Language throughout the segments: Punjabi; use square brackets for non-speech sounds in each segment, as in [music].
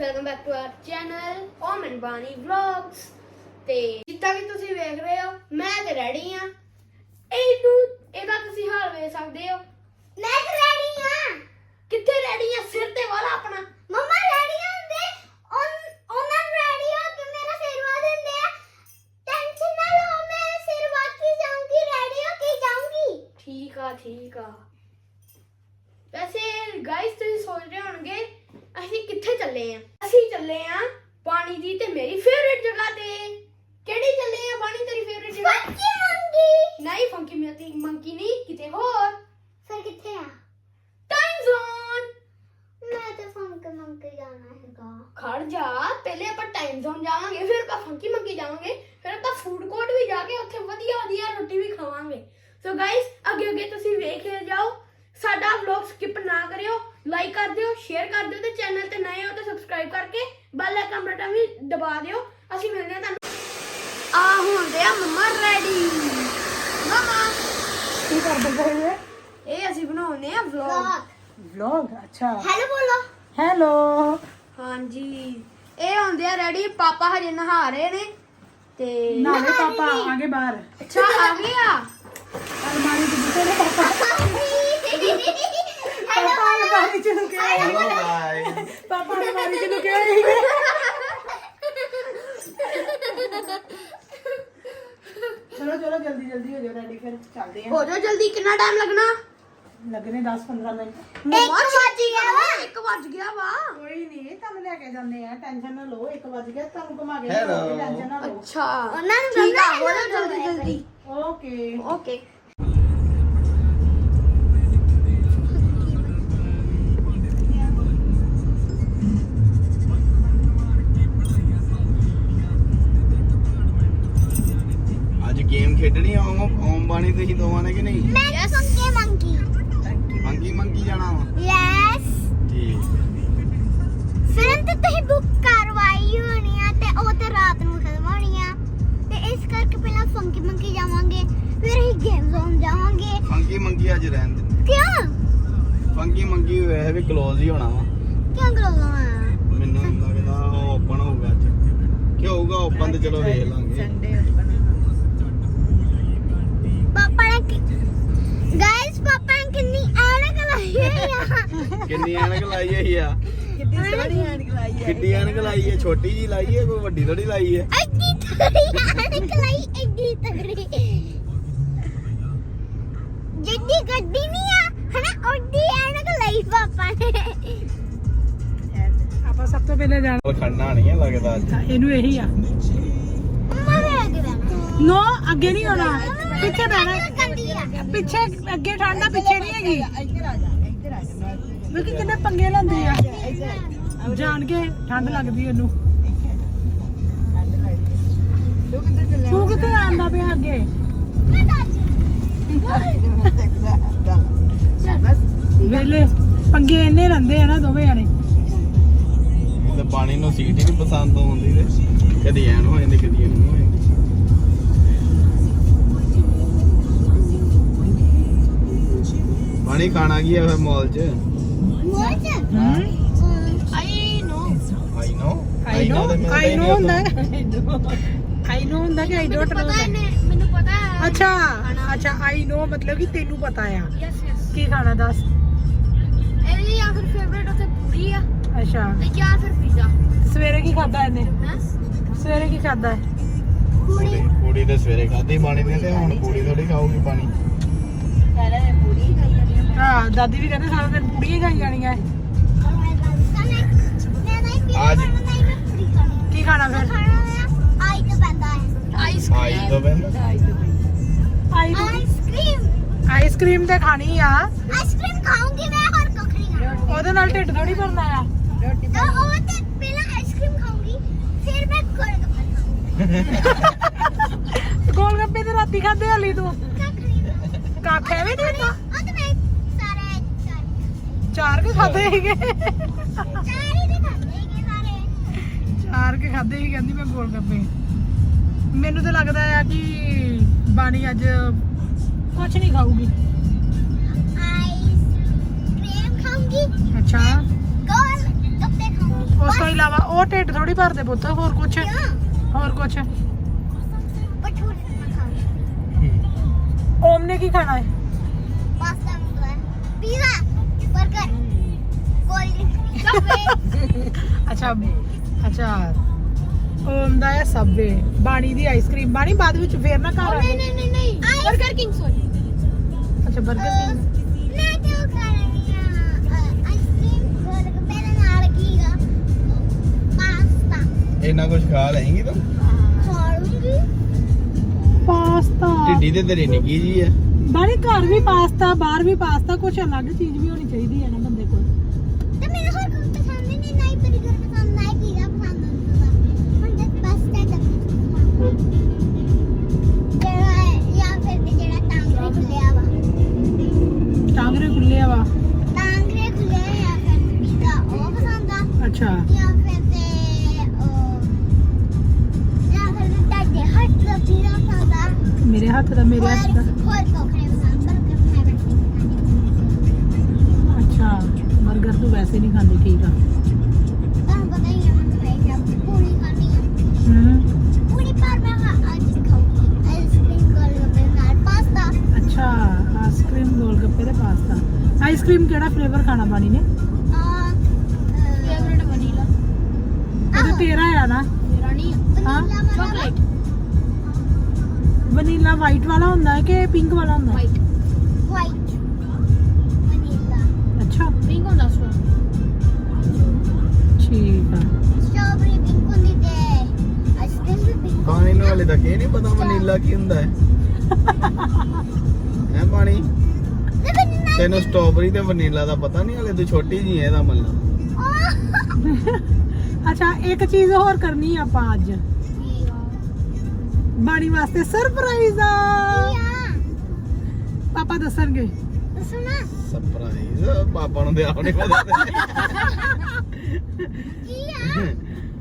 Welcome back to our channel Om and Bani vlogs ਤੇ ਜਿੱਦਾਂ ਕਿ ਤੁਸੀਂ ਵੇਖ ਰਹੇ ਹੋ ਮੈਂ ਤੇ ਰੈਡੀ ਆ ਇਹਨੂੰ ਇਹਦਾ ਤੁਸੀਂ ਹਾਲ ਵੇਖ ਸਕਦੇ ਹੋ। ਮੈਂ ਰੈਡੀ ਹਾਂ। ਕਿੱਥੇ ਰੈਡੀ ਆ? ਸਿਰ ਤੇ ਵਾਲਾ ਆਪਣਾ। ਮੰਮਾ ਰੈਡੀ ਹੁੰਦੇ ਉਹਨਾਂ ਰੈਡੀ ਹੋ ਕੇ ਮੇਰਾ ਸਿਰ ਵਾ ਦਿੰਦੇ ਆ। ਟੈਨਸ਼ਨ ਨਾ ਲਓ ਮੈਂ ਸਿਰ ਵਾ ਕੇ ਜਾਊਂਗੀ ਰੈਡੀ ਹੋ ਕੇ ਜਾਊਂਗੀ। ਠੀਕ ਆ ਠੀਕ ਆ। ਵੈਸੇ ਗਾਇਸ ਤੁਸੀਂ ਸੋਚ ਰਹੇ ਹੋਣਗੇ ਅਸੀਂ ਕਿੱਥੇ ਚੱਲੇ ਆ ਅਸੀਂ ਚੱਲੇ ਆ ਪਾਣੀ ਦੀ ਤੇ ਮੇਰੀ ਫੇਵਰੇਟ ਜਗ੍ਹਾ ਤੇ ਕਿਹੜੀ ਚੱਲੇ ਆ ਪਾਣੀ ਤੇਰੀ ਫੇਵਰੇਟ ਜਗ੍ਹਾ ਫੰਕੀ ਮੰਗੀ ਨਹੀਂ ਫੰਕੀ ਮਿਆਤੀ ਮੰਕੀ ਨਹੀਂ ਕਿਤੇ ਹੋਰ ਫਿਰ ਕਿੱਥੇ ਆ ਟਾਈਮ ਜ਼ੋਨ ਮੈਂ ਤੇ ਫੰਕ ਮੰਗੀ ਜਾਣਾ ਹੈਗਾ ਖੜ ਜਾ ਪਹਿਲੇ ਆਪਾਂ ਟਾਈਮ ਜ਼ੋਨ ਜਾਵਾਂਗੇ ਫਿਰ ਆਪਾਂ ਫੰਕੀ ਮੰਕੀ ਜਾਵਾਂਗੇ ਫਿਰ ਆਪਾਂ ਫੂਡ ਕੋਰਟ ਵੀ ਜਾ ਕੇ ਉੱਥੇ ਵਧੀਆ ਵਧੀਆ ਰੋਟੀ ਵੀ ਖਾਵਾਂਗੇ ਸੋ ਗਾਇਸ ਅੱਗੇ ਅੱਗੇ ਤੁਸੀਂ ਵੇਖੇ ਜਾਓ ਸਾਡਾ ਵਲੌਗ ਸਕਿਪ ਨਾ ਕਰਿਓ ਲਾਈਕ ਕਰ ਦਿਓ ਸ਼ੇਅਰ ਕਰ ਦਿਓ ਤੇ ਚੈਨਲ ਤੇ ਨਏ ਹੋ ਤਾਂ ਸਬਸਕ੍ਰਾਈਬ ਕਰਕੇ ਬੈਲ ਆਈਕਨ ਬਟਨ ਵੀ ਦਬਾ ਦਿਓ। ਅਸੀਂ ਮਿਲਦੇ ਹਾਂ ਤੁਹਾਨੂੰ। ਆ ਹੁੰਦੇ ਆ ਮੰਮਾ ਰੈਡੀ ਮਮਾ। ਕੀ ਕਰਦੇ ਪਏ ਇਹ ਅਸੀਂ ਬਣਾਉਨੇ ਆ ਵਲੌਗ ਵਲੌਗ ਅੱਛਾ। ਹੈਲੋ ਬੋਲੋ। ਹੈਲੋ ਹਾਂਜੀ। ਇਹ ਹੁੰਦੇ ਆ ਰੈਡੀ ਪਾਪਾ ਹਜੇ ਨਹਾ ਰਹੇ ਨੇ ਤੇ ਨਾਲੇ ਪਾਪਾ ਆਗੇ ਬਾਹਰ। ਅੱਛਾ ਆ ਗਿਆ ਅਲਮਾਰੀ ਦੇ ਦਿੱਤੇ ਨੇ ਪਾਪਾ ਹੈਲੋ ਪਾਪਾ ਅਲਮਾਰੀ ਚ ਲੁਕੇ ਹੋਏ Hello guys. ਪਾਪਾ ਅਲਮਾਰੀ ਚ ਲੁਕੇ ਹੋਏ ਸੀਗੇ ਚਲੋ ਚਲੋ ਜਲਦੀ ਜਲਦੀ ਹੋ ਜਾਓ ਰੈਡੀ ਫਿਰ ਚੱਲਦੇ ਹੋ ਜਾਓ ਜਲਦੀ ਕਿੰਨਾ ਟਾਈਮ ਲੱਗਣਾ ਆ ਲੱਗਣੇ 10 15 ਮਿੰਟ ਮੰਮਾ ਵੱਜ ਗਿਆ ਵਾ। ਇੱਕ ਵੱਜ ਗਿਆ ਵਾ ਕੋਈ ਨਹੀਂ ਤੁਹਾਨੂੰ ਲੈ ਕੇ ਜਾਂਦੇ ਆ ਟੈਨਸ਼ਨ ਨਾ ਲਓ 1 ਵਜ ਗਿਆ ਤੁਹਾਨੂੰ ਘੁਮਾ ਕੇ Hello. ਟੈਨਸ਼ਨ ਨਾ ਲਓ ਅੱਛਾ ਉਹਨਾਂ ਨੂੰ ਠੀਕ ਆ ਬੋਲਣਾ ਹੋ ਜਾਓ ਜਲਦੀ ਜਲਦੀ ਓਕੇ ਓਕੇ ਬਾਣੀ ਤੁਸੀਂ ਦੋਵਾਂ ਨੇ ਕਿ ਨਹੀਂ? ਮੈਂ ਫੰਕੇ ਮੰਗੀ। ਮੰਗੀ ਮੰਗੀ ਜਾਣਾ ਵਾ। ਯੈਸ ਠੀਕ। ਫਿਲਮ ਤੇ ਤੁਸੀਂ ਬੁੱਕ ਕਰਵਾਈ ਹੋਣੀ ਆ ਤੇ ਉਹ ਤੇ ਰਾਤ ਨੂੰ ਖਤਮ ਹੋਣੀ ਆ। ਤੇ ਇਸ ਕਰਕੇ ਪਹਿਲਾਂ ਫੰਕੀ ਮੰਕੀ ਜਾਵਾਂਗੇ ਫਿਰ ਅਸੀਂ ਗੇਮ ਜ਼ੋਨ ਜਾਵਾਂਗੇ। ਫੰਗੀ ਮੰਗੀ ਅੱਜ ਰਹਿਣ ਦੇ। ਕਿਉਂ? ਫੰਗੀ ਮੰਗੀ ਵੈਸੇ ਵੀ ক্লোਜ਼ ਹੀ ਹੋਣਾ ਵਾ। ਕਿਉਂ ਗਲੋਣਾ ਮੈਨੂੰ ਲੱਗਦਾ ਉਹ ਓਪਨ ਹੋਊਗਾ ਅੱਜ। ਕੀ ਹੋਊਗਾ? ਓਪਨ ਤੇ ਚਲੋ ਵੇਖ ਲਾਂਗੇ। ਪਾਪਾ ਕਿੰਨੀ ਐਨਕ ਲਾਈ ਹੋਈ ਆ। ਕਿੰਨੀ ਐਨਕ ਲਾਈ ਹੋਈ ਆ? ਕਿੱਡੀ ਸੋਹਣੀ ਐਨਕ ਲਾਈ ਕਿੱਡੀ ਐਨਕ ਲਾਈ ਹੈ ਛੋਟੀ ਜੀ ਲਾਈ ਹੈ ਕੋਈ ਵੱਡੀ ਥੋੜੀ ਲਾਈ ਹੈ ਐਡੀ ਤਗੜੀ ਐਨਕ ਲਾਈ ਐਡੀ ਤਗੜੀ ਜਿੱਡੀ ਗੱਡੀ ਨਹੀਂ ਆ ਹਨਾ ਓਡੀ ਐਨਕ ਲਈ ਪਾਪਾ ਨੇ। ਆਪਾਂ ਸਭ ਤੋਂ ਪਹਿਲੇ ਜਾਣਾ। ਖੜਨਾ ਨਹੀਂ ਹੈ ਲੱਗਦਾ ਅੱਜ। ਇਹਨੂੰ ਇਹੀ ਆ। ਨੋ ਅੱਗੇ ਨਹੀਂ ਹੋਣਾ ਪਿੱਛੇ ਬਹਿਣਾ? ਪਿੱਛੇ ਅੱਗੇ ਠੰਡਾ ਪਿੱਛੇ ਨਹੀਂ ਹੈਗੀ। ਇੱਧਰ ਆ ਜਾ ਇੱਧਰ ਆ ਜਾ ਵੇਖੀ ਕਿੰਨੇ ਪੰਗੇ ਲੈਂਦੀ ਆ। ਜਾਣ ਕੇ ਠੰਡ ਲੱਗਦੀ ਉਹਨੂੰ ਤੂੰ ਕਿੱਥੇ ਆਂਦਾ ਪਿਆ ਅੱਗੇ? ਵੇਲੇ, ਪੰਗੇ ਇੰਨੇ ਰਹਿੰਦੇ ਆ ਨਾ ਦੋਵੇਂ ਜਾਣੇ। ਤੇ ਪਾਣੀ ਨੂੰ ਸੀਟ ਹੀ ਨਹੀਂ ਪਸੰਦ ਆਉਂਦੀ ਤੇ। ਕਦੀ ਐਨ ਹੋ ਜਾਂਦੀ, ਕਦੀ ਐਨ ਹੋ ਜਾਂਦੀ। ਪਾਣੀ ਖਾਣਾ ਕੀ ਆ ਫਿਰ ਮਾਲ 'ਚ? ਮੋਚ ਆਈ ਨੋ ਆਈ ਨੋ ਆਈ ਨੋ ਆਈ ਨੋ ਹੁੰਦਾ? ਆਈ ਨੋ ਹੁੰਦਾ ਕਿ ਆਈ ਡੋਟ ਨੋ ਪਤਾ ਇਹਨੇ ਮੈਨੂੰ ਪਤਾ ਹੈ। ਅੱਛਾ ਅੱਛਾ ਆਈ ਨੋ ਮਤਲਬ ਕਿ ਤੈਨੂੰ ਪਤਾ ਆ। ਯੈਸ ਯੈਸ ਕੀ ਖਾਣਾ ਦੱਸ? ਇਹਦੀ ਜਾਂ ਫਿਰ ਫੇਵਰੇਟ ਉੱਥੇ ਪੂਰੀ ਆ। ਅੱਛਾ। ਤੇ ਜਾਂ ਫਿਰ ਪੀਜ਼ਾ ਸਵੇਰੇ ਕੀ ਖਾਦਾ ਇਹਨੇ? ਹੈ? ਸਵੇਰੇ ਕੀ ਖਾਦਾ ਹੈ ਕੁੜੀ ਕੁੜੀ ਤੇ ਸਵੇਰੇ ਖਾਧੀ ਪਾਣੀ ਦੀ ਤੇ ਹੁਣ ਕੁੜੀ ਥੋੜੀ ਖਾਊਗੀ ਪਾਣੀ। ਹਾਂ ਦਾਦੀ ਵੀ ਕਹਿੰਦੇ ਸਾਰਾ ਦਿਨ ਪੂੜੀਆਂ ਹੀ ਖਾਈ ਜਾਣੀਆਂ। ਹੈ। ਅੱਜ ਕੀ ਖਾਣਾ ਫਿਰ? ਆਈ ਤਾਂ ਬੰਦਾ ਹੈ ਆਈਸ ਆਈ ਤੋਂ ਬੰਦ ਆਈ ਆਈਸਕ੍ਰੀਮ ਤੇ ਖਾਣੀ ਆ। ਆਈਸਕ੍ਰੀਮ ਖਾਉਂਗੀ ਮੈਂ ਹੋਰ ਕੁਝ ਨਹੀਂ ਖਾਣਾ ਉਹਦੇ ਨਾਲ ਢਿੱਡ ਥੋੜੀ ਭਰਨਾ ਆ। ਤੇ ਪਹਿਲਾਂ ਆਈਸਕ੍ਰੀਮ ਖਾਉਂਗੀ ਫਿਰ ਮੈਂ ਗੋਲਗੱਪੇ ਖਾਉਂਗੀ ਗੋਲ ਗੱਪੇ ਤੇ ਰਾਤੀ ਖਾਦੇ ਹਾਲੀ ਤੂੰ? ਕੱਖ ਐਵੇਂ ਨਹੀਂ ਹੁੰਦਾ। ਉਹ ਤੇ ਮੈਂ ਸਾਰੇ ਚਾਰ ਕੇ ਖਾਦੇ ਸੀਗੇ। ਚਾਰ ਹੀ ਦੇ ਖਾਂਦੇ ਹੈਗੇ ਸਾਰੇ। ਚਾਰ ਕੇ ਖਾਦੇ ਸੀ ਕਹਿੰਦੀ ਮੈਂ ਗੋਲ ਗੱਪੇ। ਮੈਨੂੰ ਤਾਂ ਲੱਗਦਾ ਆ ਕਿ ਬਾਣੀ ਅੱਜ ਕੁਝ ਨਹੀਂ ਖਾਊਗੀ। ਅੱਛਾ। ਉਸ ਤੋਂ ਇਲਾਵਾ ਉਹ ਢਿੱਡ ਥੋੜੀ ਭਰਦੇ ਪੁੱਤ ਹੋਰ ਕੁਛ? ਹੋਰ ਕੁਛ? ਬਠੂਰੇ ਨਾ ਖਾਓ ਓਮ ਨੇ ਕੀ ਖਾਣਾ बर्गर कोल्ड ड्रिंक ਕੀ ਪਾਸਤਾ ਜੀ ਆ ਬਾਣੀ ਘਰ ਵੀ ਪਾਸਤਾ ਬਾਹਰ ਵੀ ਪਾਸਤਾ ਕੁਛ ਅਲੱਗ ਚੀਜ਼ ਵੀ ਹੋਣੀ ਚਾਹੀਦੀ ਹੈ ਨਾ ਬੰਦੇ ਕੋਲ। ਤੇ ਮੈਨੂੰ ਹੋਰ ਕੁਝ ਪਸੰਦ ਨਹੀਂ ਨਹੀਂ 버ਗਰ ਪਸੰਦ ਨਹੀਂ ਪੀਜ਼ਾ ਪਸੰਦ ਹੁੰਦਾ ਹੁਣ ਤੇ ਪਾਸਤਾ ਤੱਕ ਜਿਹੜਾ ਹੈ ਜਾਂ ਫਿਰ ਤੇ ਜਿਹੜਾ ਟਾਂਗਰੇ ਖੁੱਲਿਆ ਵਾ। ਟਾਂਗਰੇ ਖੁੱਲੇ ਵਾ? ਟਾਂਗਰੇ ਖੁੱਲਿਆ ਜਾਂ ਫਿਰ ਪੀਜ਼ਾ ਉਹ ਪਸੰਦ ਆ। ਅੱਛਾ। ਜਾਂ ਫਿਰ ਤੇ ਉਹ ਜਾਂ ਫਿਰ ਤੇ ਤੁਹਾਡੇ ਹੱਥ ਦਾ ਪੀਜ਼ਾ ਪਸੰਦ ਆ। ਮੇਰੇ ਹੱਥ ਦਾ ਮੇਰੇ ਹੱਥ ਦਾ। ਹੋਰ 버ਗਰ ਤੂੰ ਵੈਸੇ ਨਹੀਂ ਖਾਂਦੀ ਠੀਕ ਆ? ਤੁਹਾਨੂੰ ਪਤਾ ਹੀ ਹੈ ਮੈਂ ਵੈਸੇ ਪੂਰੀ ਖਾਣੀ ਆ। ਹੂੰ। ਪੂਰੀ ਪਰ ਮੈਂ ਖਾ- ਅੱਜ ਖਾਊਂਗੀ ਆਈਸਕ੍ਰੀਮ ਗੋਲਗੱਪੇ ਨਾਲ ਪਾਸਤਾ। ਅੱਛਾ ਆਈਸਕ੍ਰੀਮ ਗੋਲ ਗੱਪੇ ਤੇ ਪਾਸਤਾ। ਆਈਸਕ੍ਰੀਮ ਕਿਹੜਾ ਫਲੇਵਰ ਖਾਣਾ ਬਾਣੀ ਨੇ? ਆ ਫੇਵਰਿਟ ਵਨੀਲਾ ਤੇਰਾ ਆ ਨਾ। ਮੇਰਾ ਨਹੀਂ ਹਾਂ? ਚਾਕਲੇਟ ਵਨੀਲਾ ਵਾਈਟ ਵਾਲਾ ਹੁੰਦਾ ਹੈ ਕਿ ਪਿੰਕ ਵਾਲਾ ਹੁੰਦਾ ਹੈ? ਵਾਈਟ ਵਾਈਟ ਵਨੀਲਾ ਅੱਛਾ ਪਿੰਕ ਹੁੰਦਾ ਸੋ ਠੀਕ ਆ। ਸਟ੍ਰਾਬੇਰੀ ਪਿੰਕ ਹੁੰਦੀ ਤੇ ਆਈਸਕ੍ਰੀਮ ਵੀ ਪਿੰਕ ਪਾਣੀ ਨੂੰ ਵਾਲੇ ਤੱਕ ਇਹ ਨਹੀਂ ਪਤਾ ਵਨੀਲਾ ਕੀ ਹੁੰਦਾ ਹੈ। ਹੈ ਪਾਣੀ ਤੇ ਵਨੀਲਾ ਤੈਨੂੰ ਸਟ੍ਰਾਬੇਰੀ ਤੇ ਵਨੀਲਾ ਦਾ ਪਤਾ ਨਹੀਂ ਹਲੇ ਤੂੰ ਛੋਟੀ ਜੀ ਹੈ ਇਹਦਾ ਮਤਲਬ। ਅੱਛਾ ਇੱਕ ਚੀਜ਼ ਹੋਰ ਕਰਨੀ ਆ ਆਪਾਂ ਅੱਜ। ਬਾਣੀ ਵਾਸਤੇ ਸਰਪ੍ਰਾਈਜ਼ ਆ? ਪਾਪਾ ਦੱਸਣਗੇ। ਸੁਣਾ। ਸਰਪ੍ਰਾਈਜ਼ ਪਾਪਾ ਨੂੰ ਤੇ ਆਪ ਨਹੀਂ ਪਤਾ ਕੀ ਆ?